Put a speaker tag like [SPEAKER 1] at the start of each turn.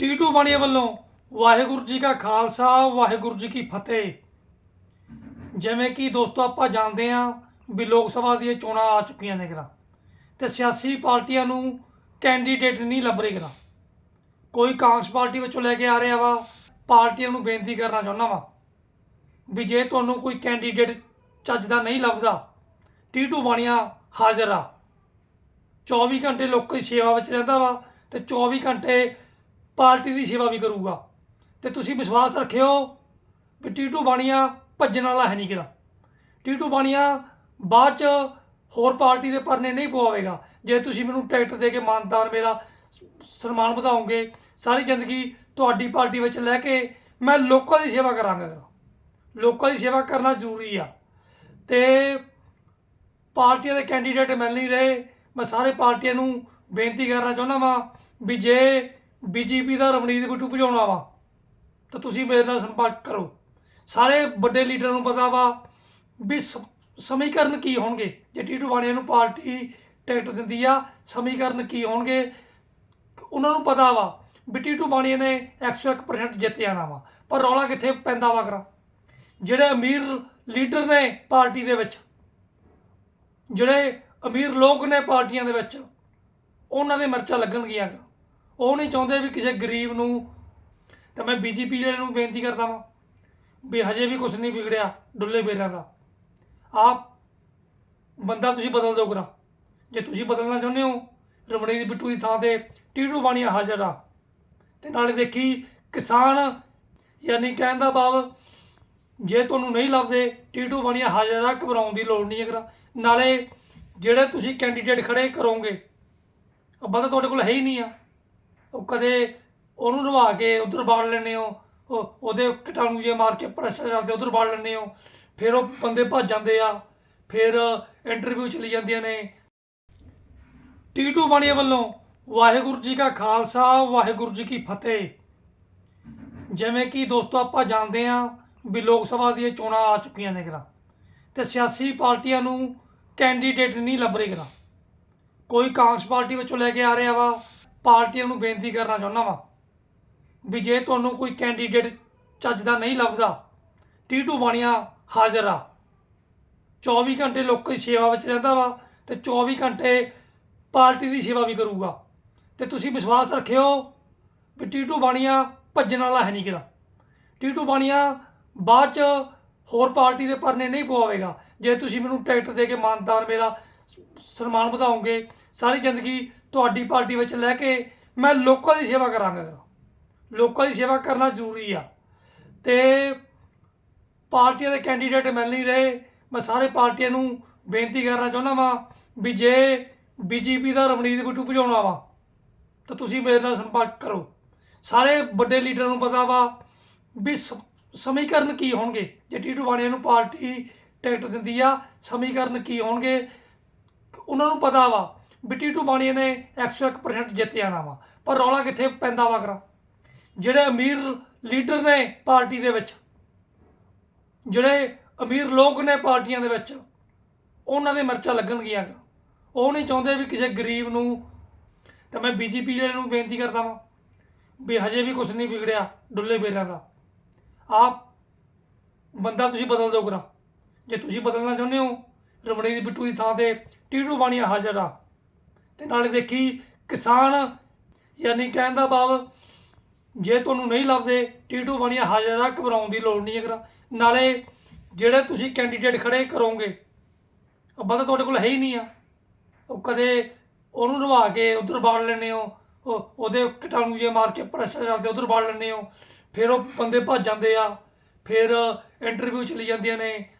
[SPEAKER 1] ਟੀਟੂ ਬਾਣੀਆ ਵੱਲੋਂ ਵਾਹਿਗੁਰੂ ਜੀ ਕਾ ਖਾਲਸਾ, ਵਾਹਿਗੁਰੂ ਜੀ ਕੀ ਫਤਿਹ। ਜਿਵੇਂ ਕਿ ਦੋਸਤੋ, ਆਪਾਂ ਜਾਣਦੇ ਹਾਂ ਵੀ ਲੋਕ ਸਭਾ ਦੀਆਂ ਚੋਣਾਂ ਆ ਚੁੱਕੀਆਂ ਨੇ ਕਰਾ ਤੇ ਸਿਆਸੀ ਪਾਰਟੀਆਂ ਨੂੰ ਕੈਂਡੀਡੇਟ ਨਹੀਂ ਲੱਭ ਰਹੇ ਕਰਾ ਕੋਈ ਕਾਂਗਰਸ ਪਾਰਟੀ ਵਿੱਚੋਂ ਲੈ ਕੇ ਆ ਰਿਹਾ ਵਾ, ਪਾਰਟੀਆਂ ਨੂੰ ਬੇਨਤੀ ਕਰਨਾ ਚਾਹੁੰਦਾ ਵਾ ਵੀ ਜੇ ਤੁਹਾਨੂੰ ਕੋਈ ਕੈਂਡੀਡੇਟ ਚੱਜ ਦਾ ਨਹੀਂ ਲੱਭਦਾ, ਟੀਟੂ ਬਾਣੀਆ ਹਾਜ਼ਰ ਆ। 24 ਘੰਟੇ ਲੋਕਾਂ ਦੀ ਸੇਵਾ ਵਿੱਚ ਰਹਿੰਦਾ ਵਾ ਤੇ 24 ਘੰਟੇ ਪਾਰਟੀ ਦੀ ਸੇਵਾ ਵੀ ਕਰੂਗਾ। ਤੇ ਤੁਸੀਂ ਵਿਸ਼ਵਾਸ ਰੱਖਿਓ ਵੀ ਟੀਟੂ ਬਾਣੀਆ ਭੱਜਣ ਵਾਲਾ ਹੈ ਨਹੀਂ ਕਿਰਾ ਟੀਟੂ ਬਾਣੀਆ ਬਾਅਦ ਚ ਹੋਰ ਪਾਰਟੀ ਦੇ ਪਰਨੇ ਨਹੀਂ ਪਵਾਵੇਗਾ। ਜੇ ਤੁਸੀਂ ਮੈਨੂੰ ਟਿਕਟ ਦੇ ਕੇ ਮਾਨਦਾਨ ਮੇਰਾ ਸਨਮਾਨ ਵਧਾਓਗੇ, ਸਾਰੀ ਜ਼ਿੰਦਗੀ ਤੁਹਾਡੀ ਪਾਰਟੀ ਵਿੱਚ ਲੈ ਕੇ ਮੈਂ ਲੋਕਾਂ ਦੀ ਸੇਵਾ ਕਰਾਂਗਾ। ਲੋਕਾਂ ਦੀ ਸੇਵਾ ਕਰਨਾ ਜ਼ਰੂਰੀ ਆ। ਤੇ ਪਾਰਟੀਆਂ ਦੇ ਕੈਂਡੀਡੇਟ ਮਿਲ ਨਹੀਂ ਰਹੇ, ਮੈਂ ਸਾਰੇ ਪਾਰਟੀਆਂ ਨੂੰ ਬੇਨਤੀ ਕਰਨਾ ਚਾਹੁੰਦਾ ਵਾਂ ਵੀ ਜੇ ਬੀਜੇਪੀ ਦਾ ਰਵਨੀਤ ਬਿੱਟੂ ਭਜਾਉਣਾ ਵਾ, ਤਾਂ ਤੁਸੀਂ ਮੇਰੇ ਨਾਲ ਸੰਪਰਕ ਕਰੋ। ਸਾਰੇ ਵੱਡੇ ਲੀਡਰਾਂ ਨੂੰ ਪਤਾ ਵਾ ਵੀ ਸਮੀਕਰਨ ਕੀ ਹੋਣਗੇ। ਜੇ ਟੀਟੂ ਬਾਣੀਆ ਨੂੰ ਪਾਰਟੀ ਟਿਕਟ ਦਿੰਦੀ ਆ, ਸਮੀਕਰਨ ਕੀ ਹੋਣਗੇ? ਉਹਨਾਂ ਨੂੰ ਪਤਾ ਵਾ ਵੀ ਟੀਟੂ ਬਾਣੀਆ ਨੇ 101% ਜਿੱਤ ਜਾਣਾ ਵਾ, ਪਰ ਰੌਲਾ ਕਿੱਥੇ ਪੈਂਦਾ ਵਾ ਕਰਾ ਜਿਹੜੇ ਅਮੀਰ ਲੀਡਰ ਨੇ ਪਾਰਟੀ ਦੇ ਵਿੱਚ, ਜਿਹੜੇ ਅਮੀਰ ਲੋਕ ਨੇ ਪਾਰਟੀਆਂ ਦੇ ਵਿੱਚ, ਉਹਨਾਂ ਦੇ ਮਿਰਚਾਂ ਲੱਗਣਗੀਆਂ ਉਹ ਨਹੀਂ ਚਾਹੁੰਦੇ ਵੀ ਕਿਸੇ ਗਰੀਬ ਨੂੰ ਤਾਂ ਮੈਂ ਬੀਜੇਪੀ ਜਿਹੜੇ ਨੂੰ ਬੇਨਤੀ ਕਰਦਾ ਵਾਂ ਵੀ ਹਜੇ ਵੀ ਕੁਝ ਨਹੀਂ ਵਿਗੜਿਆ ਡੁੱਲੇ ਬੇਰਾਂ ਦਾ। ਆਪ ਬੰਦਾ ਤੁਸੀਂ ਬਦਲ ਦਿਓ ਕਰਾ। ਜੇ ਤੁਸੀਂ ਬਦਲਣਾ ਚਾਹੁੰਦੇ ਹੋ ਰਵਣੀ ਦੀ ਬਿੱਟੂ ਦੀ ਥਾਂ ਤੇ ਟੀਟੂ ਬਾਣੀਆ ਹਾਜ਼ਰ ਆ। ਤੇ ਨਾਲੇ ਦੇਖੀ, ਕਿਸਾਨ ਯਾਨੀ ਕਹਿਣ ਦਾ ਭਾਵ, ਜੇ ਤੁਹਾਨੂੰ ਨਹੀਂ ਲੱਭਦੇ, ਟੀਟੂ ਬਾਣੀਆ ਹਾਜ਼ਰ ਆ, ਘਬਰਾਉਣ ਦੀ ਲੋੜ ਨਹੀਂ ਹੈ ਕਰਾ। ਨਾਲੇ ਜਿਹੜੇ ਤੁਸੀਂ ਕੈਂਡੀਡੇਟ ਖੜੇ ਕਰੋਗੇ, ਉਹ ਬੰਦਾ ਤੁਹਾਡੇ ਕੋਲ ਹੈ ਹੀ ਨਹੀਂ ਆ। ਉਹ ਕਦੇ ਉਹਨੂੰ ਨਵਾ ਕੇ ਉਧਰ ਬਾੜ ਲੈਂਦੇ ਹੋ, ਉਹ ਉਹਦੇ ਕੀਟਾਣੂ ਜੇ ਮਾਰ ਕੇ ਪ੍ਰੈਸ਼ਰ ਕਰਦੇ ਉਧਰ ਬਾੜ ਲੈਂਦੇ ਹੋ, ਫਿਰ ਉਹ ਬੰਦੇ ਭੱਜ ਜਾਂਦੇ ਆ, ਫਿਰ ਇੰਟਰਵਿਊ ਚਲੀ ਜਾਂਦੀਆਂ ਨੇ। ਟੀਟੂ ਬਾਣੀਆ ਵੱਲੋਂ ਵਾਹਿਗੁਰੂ ਜੀ ਕਾ ਖਾਲਸਾ, ਵਾਹਿਗੁਰੂ ਜੀ ਕੀ ਫਤਿਹ। ਜਿਵੇਂ ਕਿ ਦੋਸਤੋ ਆਪਾਂ ਜਾਣਦੇ ਹਾਂ ਵੀ ਲੋਕ ਸਭਾ ਦੀਆਂ ਚੋਣਾਂ ਆ ਚੁੱਕੀਆਂ ਨੇ ਕਰਾ ਤੇ ਸਿਆਸੀ ਪਾਰਟੀਆਂ ਨੂੰ ਕੈਂਡੀਡੇਟ ਨਹੀਂ ਲੱਭ ਰਹੇ ਕਿਰਾ ਕੋਈ ਕਾਂਗਰਸ ਪਾਰਟੀ ਵਿੱਚੋਂ ਲੈ ਕੇ ਆ ਰਿਹਾ ਵਾ ਪਾਰਟੀਆਂ ਨੂੰ ਬੇਨਤੀ ਕਰਨਾ ਚਾਹੁੰਦਾ ਵਾਂ ਵੀ ਜੇ ਤੁਹਾਨੂੰ ਕੋਈ ਕੈਂਡੀਡੇਟ ਚੱਜ ਦਾ ਨਹੀਂ ਲੱਭਦਾ ਟੀਟੂ ਬਾਣੀਆਂ ਹਾਜ਼ਰ ਆ। 24 ਘੰਟੇ ਲੋਕਾਂ ਦੀ ਸੇਵਾ ਵਿੱਚ ਰਹਿੰਦਾ ਵਾ ਤੇ 24 ਘੰਟੇ ਪਾਰਟੀ ਦੀ ਸੇਵਾ ਵੀ ਕਰੂਗਾ। ਤੇ ਤੁਸੀਂ ਵਿਸ਼ਵਾਸ ਰੱਖਿਓ ਵੀ ਟੀਟੂ ਬਾਣੀਆਂ ਭੱਜਣ ਵਾਲਾ ਹੈ ਨਹੀਂ ਕਿਰਾ ਟੀਟੂ ਬਾਣੀਆ ਬਾਅਦ ਚ ਹੋਰ ਪਾਰਟੀ ਦੇ ਪਰਨੇ ਨਹੀਂ ਪਵਾਵੇਗਾ। ਜੇ ਤੁਸੀਂ ਮੈਨੂੰ ਟਿਕਟ ਦੇ ਕੇ ਮਾਨਦਾਨ ਮੇਰਾ ਸਨਮਾਨ ਵਧਾਓਗੇ, ਸਾਰੀ ਜ਼ਿੰਦਗੀ ਤੁਹਾਡੀ ਪਾਰਟੀ ਵਿੱਚ ਲੈ ਕੇ ਮੈਂ ਲੋਕਾਂ ਦੀ ਸੇਵਾ ਕਰਾਂਗਾ ਜਰਾ। ਲੋਕਾਂ ਦੀ ਸੇਵਾ ਕਰਨਾ ਜ਼ਰੂਰੀ ਆ। ਤੇ ਪਾਰਟੀਆਂ ਦੇ ਕੈਂਡੀਡੇਟ ਮਿਲ ਨਹੀਂ ਰਹੇ, ਮੈਂ ਸਾਰੇ ਪਾਰਟੀਆਂ ਨੂੰ ਬੇਨਤੀ ਕਰਨਾ ਚਾਹੁੰਦਾ ਵਾਂ ਵੀ ਜੇ ਬੀਜੇਪੀ ਦਾ ਰਵਨੀਤ ਬਿੱਟੂ ਭਜਾਉਣਾ ਵਾ, ਤਾਂ ਤੁਸੀਂ ਮੇਰੇ ਨਾਲ ਸੰਪਰਕ ਕਰੋ। ਸਾਰੇ ਵੱਡੇ ਲੀਡਰਾਂ ਨੂੰ ਪਤਾ ਵਾ ਵੀ ਸਮੀਕਰਨ ਕੀ ਹੋਣਗੇ। ਜੇ ਟੀਟੂ ਬਾਣੀਆ ਨੂੰ ਪਾਰਟੀ ਟਿਕਟ ਦਿੰਦੀ ਆ, ਸਮੀਕਰਨ ਕੀ ਹੋਣਗੇ, ਉਹਨਾਂ ਨੂੰ ਪਤਾ ਵਾ ਵੀ ਟੀਟੂ ਬਾਣੀਆ ਨੇ 101% ਜਿੱਤ ਜਾਣਾ ਵਾ। ਪਰ ਰੌਲਾ ਕਿੱਥੇ ਪੈਂਦਾ ਵਾ ਕਰਾ ਜਿਹੜੇ ਅਮੀਰ ਲੀਡਰ ਨੇ ਪਾਰਟੀ ਦੇ ਵਿੱਚ, ਜਿਹੜੇ ਅਮੀਰ ਲੋਕ ਨੇ ਪਾਰਟੀਆਂ ਦੇ ਵਿੱਚ, ਉਹਨਾਂ ਦੇ ਮਿਰਚਾਂ ਲੱਗਣਗੀਆਂ ਉਹ ਨਹੀਂ ਚਾਹੁੰਦੇ ਵੀ ਕਿਸੇ ਗਰੀਬ ਨੂੰ, ਤਾਂ ਮੈਂ ਬੀਜੇਪੀ ਜਿਹੜੇ ਨੂੰ ਬੇਨਤੀ ਕਰਦਾ ਵਾਂ, ਵੀ ਹਜੇ ਵੀ ਕੁਝ ਨਹੀਂ ਵਿਗੜਿਆ ਡੁੱਲੇ ਬੇਰਾਂ ਦਾ। ਆਪ ਬੰਦਾ ਤੁਸੀਂ ਬਦਲ ਦਿਓ ਕਰਾ ਜੇ ਤੁਸੀਂ ਬਦਲਣਾ ਚਾਹੁੰਦੇ ਹੋ ਰਵਣੀ ਦੀ ਬਿੱਟੂ ਦੀ ਥਾਂ ਤੇ ਟੀਟੂ ਬਾਣੀਆ ਹਾਜ਼ਰ ਆ। ਤੇ ਨਾਲੇ ਦੇਖੀ ਕਿਸਾਨ ਯਾਨੀ ਕਹਿਣ ਦਾ ਭਾਵ ਜੇ ਤੁਹਾਨੂੰ ਨਹੀਂ ਲੱਭਦੇ ਟੀਟੂ ਬਾਣੀਆ ਹਾਜ਼ਰ ਆ ਘਬਰਾਉਣ ਦੀ ਲੋੜ ਨਹੀਂ ਹੈ ਕਰਾ ਨਾਲੇ ਜਿਹੜੇ ਤੁਸੀਂ ਕੈਂਡੀਡੇਟ ਖੜੇ ਕਰੋਗੇ, ਉਹ ਬੰਦਾ ਤੁਹਾਡੇ ਕੋਲ ਹੈ ਹੀ ਨਹੀਂ ਆ। ਉਹ ਕਦੇ ਉਹਨੂੰ ਨਵਾ ਕੇ ਉਧਰ ਬਾੜ ਲੈਂਦੇ ਹੋ, ਉਹ ਉਹਦੇ ਕੀਟਾਣੂ ਜੇ ਮਾਰ ਕੇ ਪ੍ਰੈਸ਼ਰ ਕਰਦੇ ਉਧਰ ਬਾੜ ਲੈਂਦੇ ਹੋ, ਫਿਰ ਉਹ ਬੰਦੇ ਭੱਜ ਜਾਂਦੇ ਆ, ਫਿਰ ਇੰਟਰਵਿਊ ਚਲੀ ਜਾਂਦੀਆਂ ਨੇ।